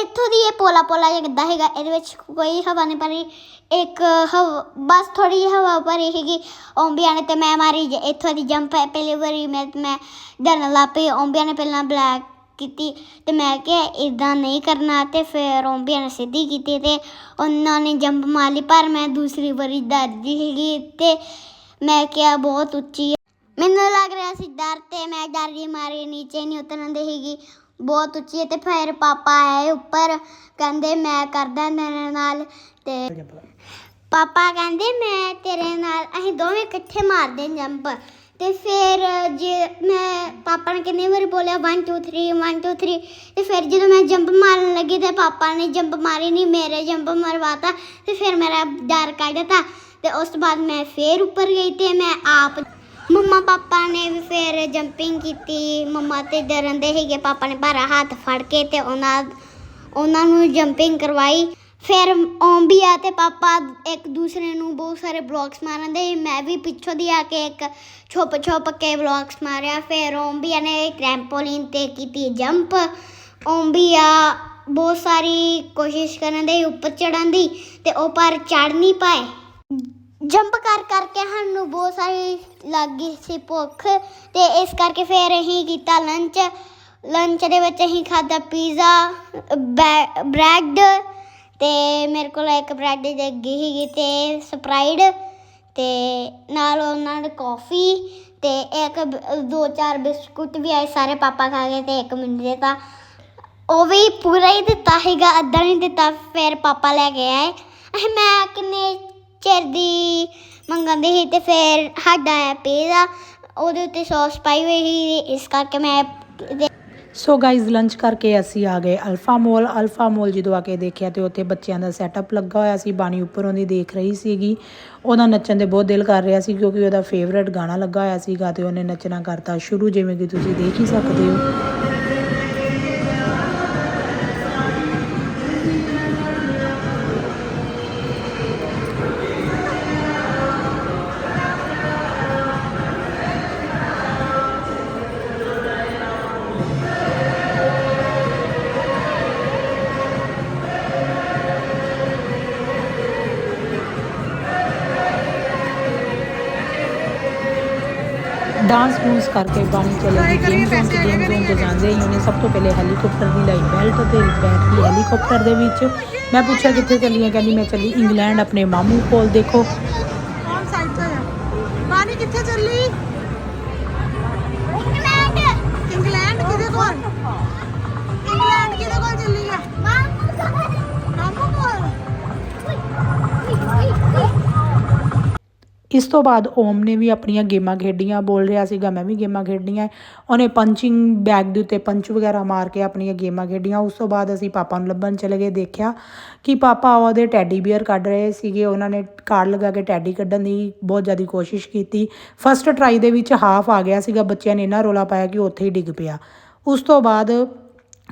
ਇੱਥੋਂ ਦੀ ਇਹ ਪੋਲਾ ਪੋਲਾ ਜਿਹਾ ਗੱਦਾ ਹੈਗਾ ਇਹਦੇ ਵਿੱਚ ਕੋਈ ਹਵਾ ਨਹੀਂ ਭਰੀ। ਇੱਕ ਹਵਾ, ਬਸ ਥੋੜੀ ਜਿਹੀ ਹਵਾ ਭਰੀ ਹੈਗੀ ਓਂਬੀਆਂ ਨੇ ਤੇ ਮੈਂ ਮਾਰੀ ਜ- ਇੱਥੋਂ ਦੀ ਜੰਪ ਪਹਿਲੀ ਵਾਰੀ ਮੈਂ ਮੈਂ ਡਰਨ ਲੱਗ ਪਈ। ਓਂਬੀਆਂ ਨੇ ਪਹਿਲਾਂ ਬਲੈਕ ਕੀਤੀ ਤੇ ਮੈਂ ਕਿਹਾ ਇਦਾਂ ਨਹੀਂ ਕਰਨਾ ਤੇ ਫਿਰ ਓਂਬੀਆਂ ਨੇ ਸਿੱਧੀ ਕੀਤੀ ਤੇ ਉਹਨਾਂ ਨੇ ਜੰਪ ਮਾਰ ਲਈ ਪਰ ਮੈਂ ਦੂਸਰੀ ਵਾਰੀ ਡਰਦੀ ਹੈਗੀ ਤੇ ਮੈਂ ਕਿਹਾ ਬਹੁਤ ਉੱਚੀ। ਮੈਨੂੰ ਲੱਗ ਰਿਹਾ ਸੀ ਡਰ ਤੇ ਮੈਂ ਡਰ ਦੀ ਮਾਰੀ ਨੀਚੇ ਨਹੀਂ ਉਤਰਨ ਦੇ ਹੈਗੀ ਬਹੁਤ ਉੱਚੀ ਤੇ ਫਿਰ ਪਾਪਾ ਆਏ ਉੱਪਰ ਕਹਿੰਦੇ ਮੈਂ ਕਰਦਾ ਤੇਰੇ ਨਾਲ ਤੇ ਪਾਪਾ ਕਹਿੰਦੇ ਮੈਂ ਤੇਰੇ ਨਾਲ ਅਸੀਂ ਦੋਵੇਂ ਇਕੱਠੇ ਮਾਰਦੇ ਜੰਪ। ਤੇ ਫਿਰ ਜੇ ਮੈਂ, ਪਾਪਾ ਨੇ ਕਿੰਨੀ ਵਾਰੀ ਬੋਲਿਆ 1 2 3 1 2 3 ਤੇ ਫਿਰ ਜਦੋਂ ਮੈਂ ਜੰਪ ਮਾਰਨ ਲੱਗੀ ਤੇ ਪਾਪਾ ਨੇ ਜੰਪ ਮਾਰੀ ਨਹੀਂ ਮੇਰੇ ਜੰਪ ਮਰਵਾਤਾ ਤੇ ਫਿਰ ਮੇਰਾ ਡਰ ਕੱਢਤਾ ਤੇ ਉਸ ਤੋਂ ਬਾਅਦ ਮੈਂ ਫੇਰ ਉੱਪਰ ਗਈ ਤੇ ਮੈਂ ਆਪ ਮੰਮਾ ਪਾਪਾ ਨੇ ਵੀ ਫਿਰ ਜੰਪਿੰਗ ਕੀਤੀ, ਮੰਮਾ ਤੇ ਡਰਨ ਦੇ ਸੀਗੇ, ਪਾਪਾ ਨੇ ਭਾਰਾ ਹੱਥ ਫੜ ਕੇ ਤੇ ਉਹਨਾਂ ਉਹਨਾਂ ਨੂੰ ਜੰਪਿੰਗ ਕਰਵਾਈ। ਫਿਰ ਓਂਬੀਆ ਤੇ ਪਾਪਾ ਇੱਕ ਦੂਸਰੇ ਨੂੰ ਬਹੁਤ ਸਾਰੇ ਬਲੌਕਸ ਮਾਰਨ ਦੇ। ਮੈਂ ਵੀ ਪਿੱਛੋਂ ਦੀ ਆ ਕੇ ਇੱਕ ਛੁਪ ਛੁਪ ਕੇ ਬਲੌਕਸ ਮਾਰਿਆ। ਫਿਰ ਓਂਬੀਆ ਨੇ ਟ੍ਰੈਂਪੋਲਿਨ ਤੇ ਕੀਤੀ ਜੰਪ। ਓਂਬੀਆ ਬਹੁਤ ਸਾਰੀ ਕੋਸ਼ਿਸ਼ ਕਰਨ ਦੇ ਉੱਪਰ ਚੜਨ ਦੀ ਤੇ ਉਹ ਪਰ ਚੜ ਨਹੀਂ ਪਾਏ। ਜੰਪ ਕਰ ਕਰਕੇ ਸਾਨੂੰ ਬਹੁਤ ਸਾਰੀ ਲੱਗ ਗਈ ਸੀ ਭੁੱਖ ਤੇ ਇਸ ਕਰਕੇ ਫਿਰ ਅਸੀਂ ਕੀਤਾ ਲੰਚ। ਲੰਚ ਦੇ ਵਿੱਚ ਅਸੀਂ ਖਾਦਾ ਪੀਜ਼ਾ ਬ੍ਰੈਡ ਤੇ ਮੇਰੇ ਕੋਲ ਇੱਕ ਬ੍ਰੈਡ ਜੱਗੀ ਸੀਗੀ ਤੇ ਸਪਰਾਈਡ ਤੇ ਨਾਲ ਉਹਨਾਂ ਨੇ ਕਾਫੀ ਤੇ ਇੱਕ ਬ- ਦੋ ਚਾਰ ਬਿਸਕੁਟ ਵੀ ਆਏ ਸਾਰੇ ਪਾਪਾ ਖਾ ਗਏ ਤੇ ਇੱਕ ਮੈਨੂੰ ਦਿੱਤਾ। ਉਹ ਵੀ ਪੂਰਾ ਹੀ ਦਿੱਤਾ ਸੀਗਾ, ਅੱਧਾ ਨਹੀਂ ਦਿੱਤਾ, ਫਿਰ ਪਾਪਾ ਲੈ ਕੇ ਆਏ। ਅਹ ਮੈਂ ਕਿੰਨੇ ਚਿਰ ਦੀ ਮੰਗਾਂਦੀ ਸੀ ਤੇ ਫਿਰ ਸਾਡਾ ਆਇਆ ਪੀਜ਼ਾ ਉਹਦੇ ਉੱਤੇ ਸੌਸ ਪਾਈ ਹੋਈ ਸੀ, ਇਸ ਕਰਕੇ ਮੈਂ ਸੋ ਗਾਈਜ਼ ਲੰਚ ਕਰਕੇ ਅਸੀਂ ਆ ਗਏ ਅਲਫਾ ਮੋਲ ਅਲਫਾ ਮੋਲ ਜਦੋਂ ਆ ਕੇ ਦੇਖਿਆ ਤੇ ਉੱਥੇ ਬੱਚਿਆਂ ਦਾ ਸੈਟਅਪ ਲੱਗਾ ਹੋਇਆ ਸੀ। ਬਾਣੀ ਉੱਪਰੋਂ ਦੀ ਦੇਖ ਰਹੀ ਸੀਗੀ। ਉਹਦਾ ਨੱਚਣ ਦੇ ਬਹੁਤ ਦਿਲ ਕਰ ਰਿਹਾ ਸੀ ਕਿਉਂਕਿ ਉਹਦਾ ਫੇਵਰੇਟ ਗਾਣਾ ਲੱਗਾ ਹੋਇਆ ਸੀਗਾ ਤੇ ਉਹਨੇ ਨੱਚਣਾ ਕਰਤਾ। ਸ਼ੁਰੂ ਜਿਵੇਂ ਕਿ ਤੁਸੀਂ ਦੇਖ ਹੀ ਸਕਦੇ ਹੋ। ਕਰਕੇ ਬਾਣੀ ਚਲੇ ਗਈ ਜ਼ੋਨ ਤੇ ਗੇਮ ਜ਼ੋਨ ਤੇ ਜਾਂਦੇ ਹੀ ਉਹਨੇ ਸਭ ਤੋਂ ਪਹਿਲੇ ਹੈਲੀਕਾਪਟਰ ਦੀ ਲਾਈ ਬੈਲਟ ਤੇ ਬੈਠ ਹੈਲੀਕਾਪਟਰ ਦੇ ਵਿੱਚ। ਮੈਂ ਪੁੱਛਿਆ ਕਿੱਥੇ ਚੱਲੀ ਹੈ ਕਹਿੰਦੀ ਮੈਂ ਚੱਲੀ ਇੰਗਲੈਂਡ ਆਪਣੇ ਮਾਮੂ ਕੋਲ ਦੇਖੋ। ਕੌਣ ਸਾਈਡ ਤੇ ਆ? ਬਾਣੀ ਕਿੱਥੇ ਚੱਲੀ? ਇੰਗਲੈਂਡ ਇੰਗਲੈਂਡ ਕਿਹਦੇ ਕੋਲ? ਇੰਗਲੈਂਡ ਕਿਹਦੇ ਕੋਲ ਚੱਲੀ ਆ? ਮਾਮੂ ਕੋਲ। ਇਸ ਤੋਂ ਬਾਅਦ ਓਮ ਨੇ ਵੀ ਆਪਣੀਆਂ ਗੇਮਾਂ ਖੇਡੀਆਂ, ਬੋਲ ਰਿਹਾ ਸੀਗਾ, ਮੈਂ ਵੀ ਗੇਮਾਂ ਖੇਡੀਆਂ। ਉਹਨੇ ਪੰਚਿੰਗ ਬੈਗ ਦੇ ਉੱਤੇ ਪੰਚ ਵਗੈਰਾ ਮਾਰ ਕੇ ਆਪਣੀਆਂ ਗੇਮਾਂ ਖੇਡੀਆਂ। ਉਸ ਤੋਂ ਬਾਅਦ ਅਸੀਂ ਪਾਪਾ ਨੂੰ ਲੱਭਣ ਚਲੇ ਗਏ, ਦੇਖਿਆ ਕਿ ਪਾਪਾ ਉਹਦੇ ਟੈਡੀ ਬੀਅਰ ਕੱਢ ਰਹੇ ਸੀਗੇ। ਉਹਨਾਂ ਨੇ ਕਾਰ ਲਗਾ ਕੇ ਟੈਡੀ ਕੱਢਣ ਦੀ ਬਹੁਤ ਜ਼ਿਆਦਾ ਕੋਸ਼ਿਸ਼ ਕੀਤੀ। ਫਸਟ ਟਰਾਈ ਦੇ ਵਿੱਚ ਹਾਫ ਆ ਗਿਆ ਸੀਗਾ। ਬੱਚਿਆਂ ਨੇ ਇੰਨਾ ਰੋਲਾ ਪਾਇਆ ਕਿ ਉੱਥੇ ਹੀ ਡਿੱਗ ਪਿਆ। ਉਸ ਤੋਂ ਬਾਅਦ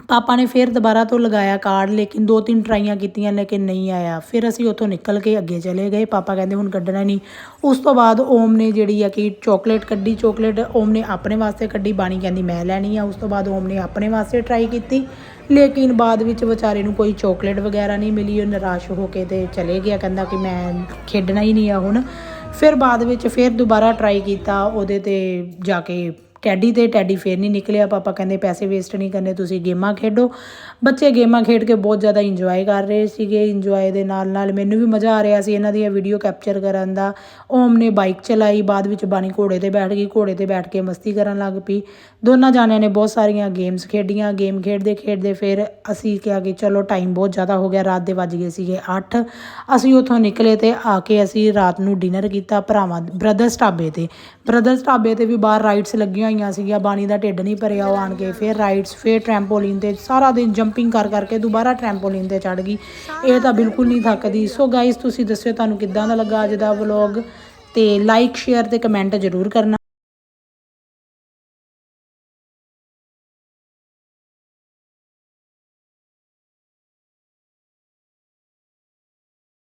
ਪਾਪਾ ਨੇ ਫਿਰ ਦੁਬਾਰਾ ਤੋਂ ਲਗਾਇਆ ਕਾਰਡ, ਲੇਕਿਨ ਦੋ ਤਿੰਨ ਟਰਾਈਆਂ ਕੀਤੀਆਂ, ਲੇਕਿਨ ਨਹੀਂ ਆਇਆ। ਫਿਰ ਅਸੀਂ ਉੱਥੋਂ ਨਿਕਲ ਕੇ ਅੱਗੇ ਚਲੇ ਗਏ। ਪਾਪਾ ਕਹਿੰਦੇ ਹੁਣ ਕੱਢਣਾ ਨਹੀਂ। ਉਸ ਤੋਂ ਬਾਅਦ ਓਮ ਨੇ ਜਿਹੜੀ ਆ ਕਿ ਚਾਕਲੇਟ ਕੱਢੀ ਚਾਕਲੇਟ ਓਮ ਨੇ ਆਪਣੇ ਵਾਸਤੇ ਕੱਢੀ, ਬਾਣੀ ਕਹਿੰਦੀ ਮੈਂ ਲੈਣੀ ਆ। ਉਸ ਤੋਂ ਬਾਅਦ ਓਮ ਨੇ ਆਪਣੇ ਵਾਸਤੇ ਟਰਾਈ ਕੀਤੀ। ਲੇਕਿਨ ਬਾਅਦ ਵਿੱਚ ਵਿਚਾਰੇ ਨੂੰ ਕੋਈ ਚਾਕਲੇਟ ਵਗੈਰਾ ਨਹੀਂ ਮਿਲੀ। ਉਹ ਨਿਰਾਸ਼ ਹੋ ਕੇ ਤੇ ਚਲੇ ਗਿਆ। ਕਹਿੰਦਾ ਕਿ ਮੈਂ ਖੇਡਣਾ ਹੀ ਨਹੀਂ ਆ ਹੁਣ। ਫਿਰ ਬਾਅਦ ਵਿੱਚ ਫਿਰ ਦੁਬਾਰਾ ਟਰਾਈ ਕੀਤਾ। ਉਹਦੇ ਤੇ ਜਾ ਕੇ ਟੈਡੀ ਤੇ ਟੈਡੀ ਫੇਰ ਨਹੀਂ ਨਿਕਲਿਆ, ਪਾਪਾ ਕਹਿੰਦੇ ਪੈਸੇ ਵੇਸਟ ਨਹੀਂ ਕਰਨੇ, ਤੁਸੀਂ ਗੇਮਾਂ ਖੇਡੋ। ਬੱਚੇ ਗੇਮਾਂ ਖੇਡ ਕੇ ਬਹੁਤ ਜ਼ਿਆਦਾ ਇੰਜੋਏ ਕਰ ਰਹੇ ਸੀਗੇ ਇੰਜੋਏ ਦੇ ਨਾਲ ਨਾਲ ਮੈਨੂੰ ਵੀ ਮਜ਼ਾ ਆ ਰਿਹਾ ਸੀ ਇਹਨਾਂ ਦੀਆਂ ਵੀਡੀਓ ਕੈਪਚਰ ਕਰਨ ਦਾ। ਓਮ ਨੇ ਬਾਈਕ ਚਲਾਈ, ਬਾਅਦ ਵਿੱਚ ਬਾਣੀ ਘੋੜੇ ਤੇ ਬੈਠ ਗਈ, ਘੋੜੇ ਤੇ ਬੈਠ ਕੇ ਮਸਤੀ ਕਰਨ ਲੱਗ ਪਈ। ਦੋਨਾਂ ਜਾਣਿਆਂ ਨੇ ਬਹੁਤ ਸਾਰੀਆਂ ਗੇਮਸ ਖੇਡੀਆਂ ਗੇਮ ਖੇਡਦੇ ਖੇਡਦੇ ਫਿਰ ਅਸੀਂ ਕਿਹਾ ਕਿ ਚਲੋ ਟਾਈਮ ਬਹੁਤ ਜ਼ਿਆਦਾ ਹੋ ਗਿਆ, ਰਾਤ ਦੇ ਵੱਜ ਗਏ ਸੀਗੇ 8 ਅਸੀਂ ਉੱਥੋਂ ਨਿਕਲੇ ਤੇ ਆ ਕੇ ਅਸੀਂ ਰਾਤ ਨੂੰ ਡਿਨਰ ਕੀਤਾ ਭਰਾਵਾਂ ਬ੍ਰਦਰਸ ਢਾਬੇ ਤੇ। ਬ੍ਰਦਰਸ ਢਾਬੇ ਤੇ ਵੀ ਬਾਹਰ ਰਾਈਡਸ ਲੱਗੀਆਂ ਹੋਈਆਂ ਸੀਗੀਆਂ, ਬਾਣੀ ਦਾ ਢਿੱਡ ਨਹੀਂ ਭਰਿਆ ਉਹ ਆਣ ਕੇ, ਫਿਰ ਰਾਈਡਸ ਫਿਰ ਟ੍ਰੈਂਪੋਲਿਨ ਤੇ ਸਾਰਾ ਦਿਨ ਜੰਪਿੰਗ ਕਰ ਕਰਕੇ ਦੁਬਾਰਾ ਟ੍ਰੈਂਪੋਲਿਨ ਤੇ ਚੜ ਗਈ। ਇਹ ਤਾਂ ਬਿਲਕੁਲ ਨਹੀਂ ਥੱਕਦੀ। ਸੋ ਗਾਇਸ ਤੁਸੀਂ ਦੱਸਿਓ ਤੁਹਾਨੂੰ ਕਿੱਦਾਂ ਦਾ ਲੱਗਾ ਅੱਜ ਦਾ ਵਲੌਗ ਤੇ ਲਾਈਕ ਸ਼ੇਅਰ ਤੇ ਕਮੈਂਟ ਜ਼ਰੂਰ ਕਰਨਾ।